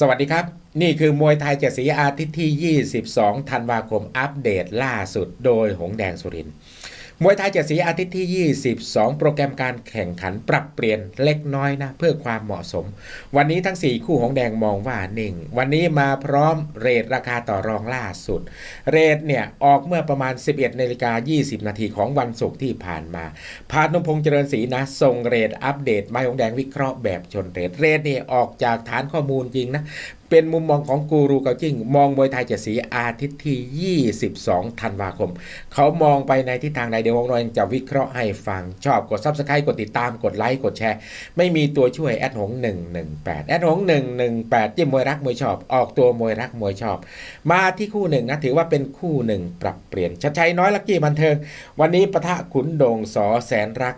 สวัสดีครับ นี่คือมวยไทยเจ็ดสีอาทิตย์ที่ 22 ธันวาคมอัปเดตล่าสุดโดยหงแดงสุรินทร์ มวยไทยเจ็ดสีอาทิตย์ที่ 22 โปรแกรมการแข่งขันปรับเปลี่ยนเล็กน้อยนะ เพื่อความเหมาะสม วันนี้ทั้ง 4 คู่หงแดงมองว่านิ่งวันนี้มาพร้อมเรทราคาต่อรองล่าสุด เรทเนี่ยออกเมื่อประมาณ 11นาฬิกา20 นาทีของวันศุกร์ที่ผ่านมาพาดนุพงษ์เจริญศรีนะส่งเรทอัปเดตไม้หงแดงวิเคราะห์แบบชนเรทเรทเนี่ยออกจากฐานข้อมูลจริงนะเป็นมุมมองของกูรูเกาจิ้ง มองมวยไทยเจ็ดสีอาทิตย์ที่ 22 ธันวาคม เขามองไปในทิศทางใดเดี๋ยววงเราจะวิเคราะห์ให้ฟัง ชอบกด subscribe กดติดตามกดไลค์กดแชร์ ไม่มีตัวช่วยแอดหง 118 แอดหง 118จิ้มมวยรักมวยชอบ ออกตัวมวยรักมวยชอบ มาที่คู่หนึ่งนะถือว่าเป็นคู่หนึ่งปรับเปลี่ยนชัดชัยน้อยลักกี้บันเทิง วันนี้ปะทะขุนโดงสอแสนรัก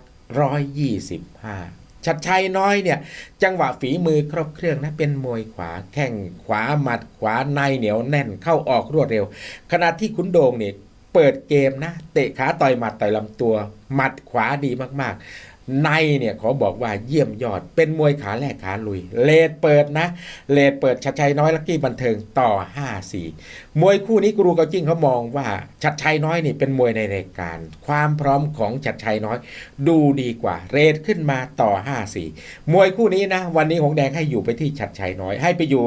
125 ชัดชัยน้อยเนี่ยจังหวะฝีมือครบเครื่องนะเป็นมวยขวาแข้งขวาหมัดขวาในเหนียวแน่นเข้าออกรวดเร็ว ขณะที่ขุนโดงเนี่ยเปิดเกมนะเตะขาต่อยหมัดต่อยลำตัว หมัดขวาดีมากๆ ในเนี่ยขอบอกว่าเยี่ยมยอด เป็นมวยขาแรกขาลุย เลดเปิดนะ เลดเปิดชัดชัยน้อยลักกี้บันเทิงต่อ 5-4 มวยคู่นี้กรูเกาจิ้งเขามองว่าชัดชัยน้อยนี่เป็นมวยในรายการ ความพร้อมของชัดชัยน้อย ดูดีกว่า เรทขึ้นมาต่อ 5-4 มวยคู่นี้นะ วันนี้หงแดงให้อยู่ไปที่ชัดชัยน้อยให้ไปอยู่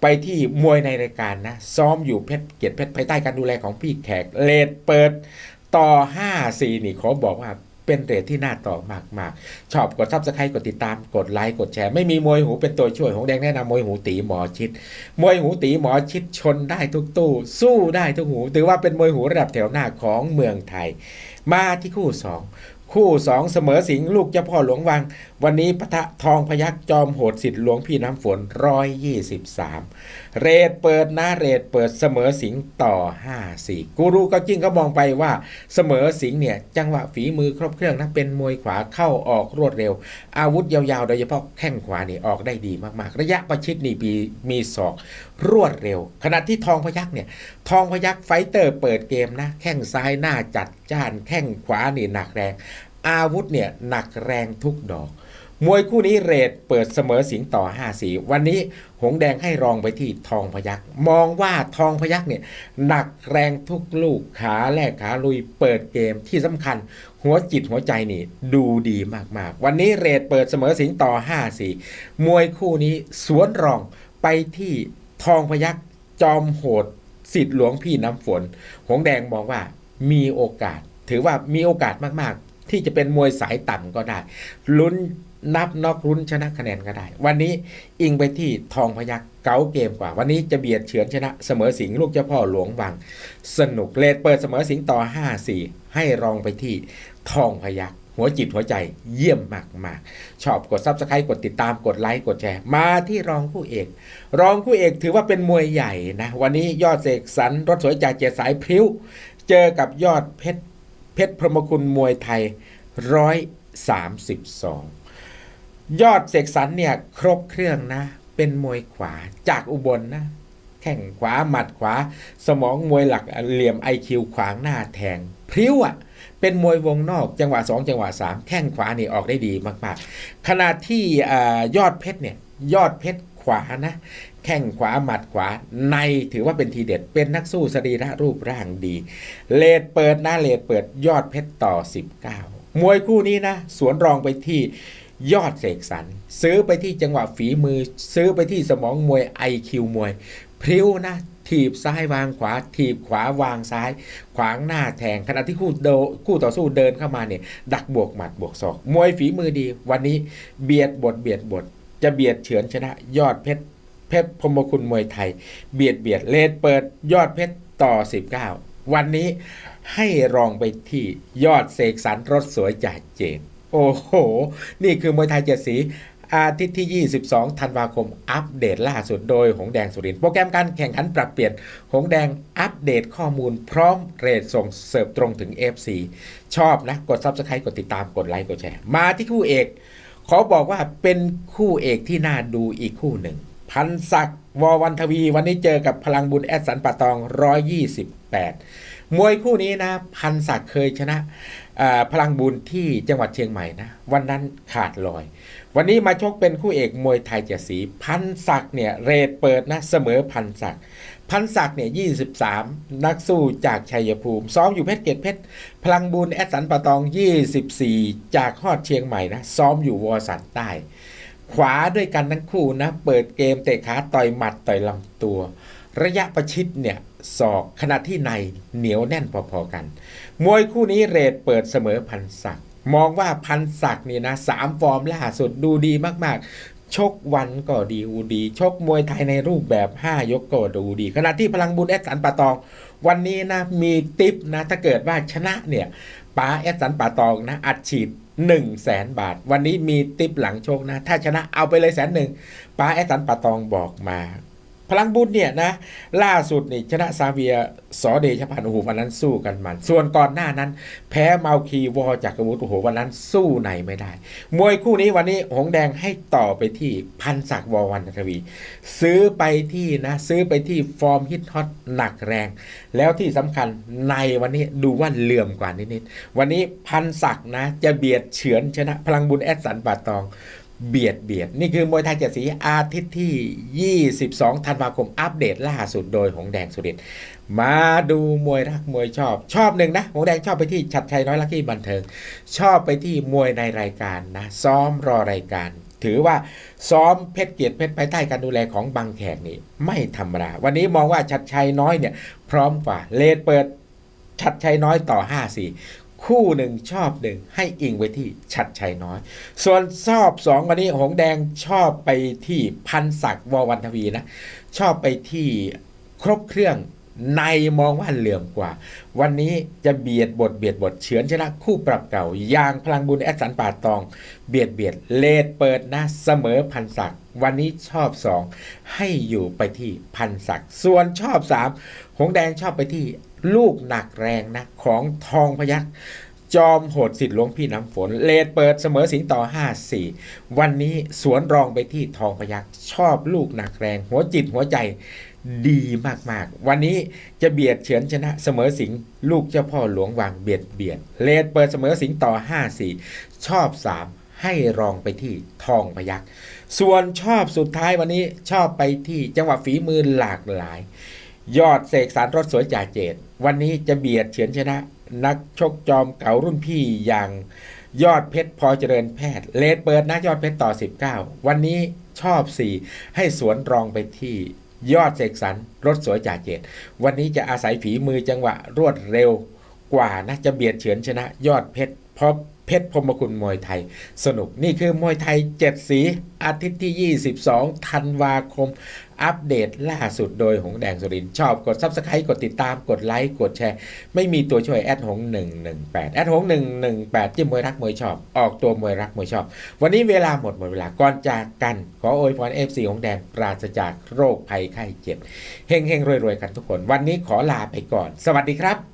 ไปที่มวยในรายการนะ ซ้อมอยู่เพชรเกียรติเพชรภายใต้การดูแลของพี่แขกเลดเปิดต่อ 5 4 นี่ขอบอกว่า เป็นเรทที่น่าต่อมากๆ ชอบกดซับสไครต์กดติดตามกดไลค์กดแชร์ ไม่มีมวยหูเป็นตัวช่วยของแดงแนะนำมวยหูตีหมอชิด มวยหูตีหมอชิดชนได้ทุกตู้ สู้ได้ทุกหู ถือว่าเป็นมวยหูระดับแถวหน้าของเมืองไทย มาที่คู่ 2 คู่ 2 เสมอสิงห์ลูกเจ้าพ่อหลวงวัง วันนี้ปะทะทองพยักจอมโหดสิทธิ์หลวงพี่น้ำฝน123เรทเปิดนะเรทเปิดเสมอสิงต่อ5-4กูรูก็จิ้งก็มองไปว่าเสมอสิงเนี่ย จังหวะฝีมือครบเครื่องนะเป็นมวยขวาเข้าออกรวดเร็ว อาวุธยาวๆ โดยเฉพาะแข้งขวานี่ออกได้ดีมากๆ ระยะประชิดนี่มีมีศอกรวดเร็ว ขณะที่ทองพยักเนี่ย ทองพยักไฟเตอร์เปิดเกมนะ แข้งซ้ายหน้าจัดจ้านแข้งขวานี่หนักแรง อาวุธเนี่ยหนักแรงทุกดอก มวยคู่นี้เรทเปิดเสมอสิงต่อ5สีวันนี้หงแดงให้รองไปที่ทองพยักมองว่าทองพยักเนี่ยหนักแรงทุกลูกขาแรกขาลุยเปิดเกมที่สำคัญ หัวจิตหัวใจนี่ดูดีมากๆ วันนี้เรทเปิดเสมอสิงต่อ5สีมวยคู่นี้สวนรองไปที่ทองพยักจอมโหดสิทธิ์หลวงพี่น้ำฝน หงแดงมองว่ามีโอกาส ถือว่ามีโอกาสมากๆ ที่จะเป็นมวยสายต่ำก็ได้ ลุ้นนับนอกลุ้นชนะคะแนนก็ได้ วันนี้อิงไปที่ทองพยักเก๋าเกมกว่า วันนี้จะเบียดเฉือนชนะเสมอสิงห์ลูกเจ้าพ่อหลวงวัง สนุกเลดเปิดเสมอสิงห์ต่อ 5-4 ให้รองไปที่ทองพยักหัวจิตหัวใจเยี่ยมมากๆชอบกดซับสไครต์กดติดตามกดไลค์กดแชร์ มาที่รองคู่เอก รองคู่เอกถือว่าเป็นมวยใหญ่นะ วันนี้ยอดเสกสรรรถสวยจากเจ็ดสายพริ้ว เจอกับยอดเพชร เพชรพรหมคุณมวยไทย 132 ยอดเสกสรรเนี่ยครบเครื่องนะ เป็นมวยขวาจากอุบลนะแข้งขวาหมัดขวา สมองมวยหลักเหลี่ยมไอคิวขวางหน้าแทง พริ้วอะเป็นมวยวงนอกจังหวะ 2 จังหวะ 3 แข้งขวานี่ออกได้ดีมาก ๆ ขณะที่อยอดเพชรเนี่ยยอดเพชร ขวานะแข้งขวาหมัดขวาในถือว่าเป็นทีเด็ดเป็นนักสู้สรีระรูปร่างดี เลดเปิดหน้าเลดเปิดยอดเพชรต่อ 19 มวยคู่นี้นะ สวนรองไปที่ยอดเสกสรรซื้อไปที่จังหวะฝีมือ ซื้อไปที่สมองมวยไอคิวมวย พริ้วนะถีบซ้ายวางขวา ถีบขวาวางซ้าย ขวางหน้าแทงขณะที่คู่โดคู่ต่อสู้เดินเข้ามาเนี่ยดักบวกหมัดบวกศอกมวยฝีมือดี วันนี้เบียดบทเบียดบท จะเบียดเฉือนชนะยอดเพชรเพชรพมคุณมวยไทย เบียดเบียดเลดเปิดยอดเพชรต่อ 19 วันนี้ให้รองไปที่ยอดเสกสรรรถสวยจากเจนโอ้โห นี่คือมวยไทยเจ็ดสีอาทิตย์ที่ 22 ธันวาคม อัปเดตล่าสุดโดย หงแดงสุริน โปรแกรมการแข่งขันปรับเปลี่ยน หงแดงอัปเดตข้อมูลพร้อมเรทส่งเสิร์ฟตรงถึง FC ชอบนะ กด Subscribe กดติดตาม กดไลค์ กดแชร์ มาที่คู่เอก ขอบอกว่าเป็นคู่เอกที่น่าดูอีกคู่หนึ่ง พันศักดิ์ววันทวีวันนี้เจอกับพลังบุญแอดสันป่าตอง 128 มวยคู่นี้นะ พันศักดิ์เคยชนะพลังบุญที่จังหวัดเชียงใหม่นะ วันนั้นขาดลอย วันนี้มาชกเป็นคู่เอกมวยไทยเจสีพันศักดิ์เนี่ยเรทเปิดนะเสมอพันศักดิ์ พันศักดิ์เนี่ย23นักสู้จากชัยภูมิซ้อมอยู่เพชรเกตเพชรพลังบุญแอดสันปะตอง24จากฮอดเชียงใหม่นะซ้อมอยู่วอสันใต้ ขวาด้วยกันทั้งคู่นะ เปิดเกมเตะขาต่อยหมัดต่อยลำตัว ระยะประชิดเนี่ยศอกขณะที่ในเหนียวแน่นพอๆกัน มวยคู่นี้เรทเปิดเสมอพันศักดิ์มองว่าพันศักดิ์นี่นะสามฟอร์มล่าสุดดูดีมากๆ ชกวันก็ดีอูดี ชกมวยไทยในรูปแบบ 5 ยกก็ดูดี ขณะที่พลังบุญแอดสันป่าตอง วันนี้นะมีติปนะ ถ้าเกิดว่าชนะเนี่ยป้าแอดสันป่าตองนะอัดฉีด1 0 0 0 0แสนบาท วันนี้มีติปหลังโชคนะ ถ้าชนะเอาไปเลยแสนหนึ่งป้าแอดสันป่าตองบอกมา พลังบุญเนี่ยนะล่าสุดนี่ชนะซาเวียสอเดชพันธ์โอ้โหวันนั้นสู้กันมัน ส่วนก่อนหน้านั้น แพ้เมาคีวอจากอาวุธโอ้โหวันนั้นสู้ไหนไม่ได้ มวยคู่นี้วันนี้หงแดงให้ต่อไปที่พันศักวอวันทวี ซื้อไปที่นะซื้อไปที่ฟอร์มฮิตฮอตหนักแรง แล้วที่สำคัญในวันนี้ดูว่าเหลื่อมกว่านิดๆวันนี้พันศักนะจะเบียดเฉือนชนะพลังบุญแอดสันบาตอง เบียดเบียด นี่คือมวยไทยเจ็ดสีอาทิตย์ที่ 22 ธันวาคมอัปเดตล่าสุดโดยหงแดงสุรินมาดูมวยรักมวยชอบ ชอบหนึ่งนะหงแดงชอบไปที่ชัดชัยน้อยลักกี้บันเทิง ชอบไปที่มวยในรายการนะ ซ้อมรอรายการ ถือว่าซ้อมเพชรเกียรติเพชรภายใต้การดูแลของบางแขกนี่ไม่ธรรมดาวันนี้มองว่าชัดชัยน้อยเนี่ยพร้อมกว่าเลดเปิดชัดชัยน้อยต่อ 5 4 คู่หนึ่งชอบหนึ่งให้อิงไว้ที่ชัดชัยน้อย ส่วนชอบสองวันนี้หงแดงชอบไปที่พันศักดิ์ววันทวีนะ ชอบไปที่ครบเครื่องในมองว่าเหลื่อมกว่า วันนี้จะเบียดบทเบียดบทเฉือนชนะคู่ปรับเก่าอย่างพลังบุญแอดสันป่าตอง เบียดเบียดเลดเปิดนะเสมอพันศักดิ์ วันนี้ชอบสองให้อยู่ไปที่พันศักดิ์ส่วนชอบสามหงแดงชอบไปที่ลูกหนักแรงนะของทองพยักจอมโหดสิทธิ์หลวงพี่น้ำฝน เลดเปิดเสมอสิงต่อ 5-4 วันนี้สวนรองไปที่ทองพยักชอบลูกหนักแรง หัวจิตหัวใจดีมากๆ วันนี้จะเบียดเฉือนชนะเสมอสิงลูกเจ้าพ่อหลวงวางเบียดเบียด เลดเปิดเสมอสิงต่อ 5-4 ชอบ 3 ให้รองไปที่ทองพยัก ส่วนชอบสุดท้ายวันนี้ชอบไปที่จังหวะฝีมือหลากหลาย ยอดเสกสารรถสวยจ่าเจดวันนี้จะเบียดเฉือนชนะ นักชกจอมเก่ารุ่นพี่อย่างยอดเพชรพอเจริญแพทย์ เลดเปิดนะยอดเพชรต่อ 19 วันนี้ชอบ 4 ให้สวนรองไปที่ยอดเสกสรรรถสวยจ่าเจดวันนี้จะอาศัยฝีมือจังหวะรวดเร็วกว่านะจะเบียดเฉือนชนะ ยอดเพชรพราะเพ ชรพรมคุณมวยไทย สนุกนี่คือมวยไทย7สีอาทิตย์ที่ 22 ธันวาคม อัปเดตล่าสุดโดยหงแดงสุรินชอบกด Subscribe กดติดตามกดไลค์กดแชร์ ไม่มีตัวช่วยแอดหง 118 แอดหง 118 จิ้มมวยรักมวยชอบ ออกตัวมวยรักมวยชอบ วันนี้เวลาหมดหมดเวลาก่อนจากกัน ขอโอยพรเอฟซีหงแดงปราศจากโรคภัยไข้เจ็บเฮงเฮงรวยๆ กันทุกคน วันนี้ขอลาไปก่อน สวัสดีครับ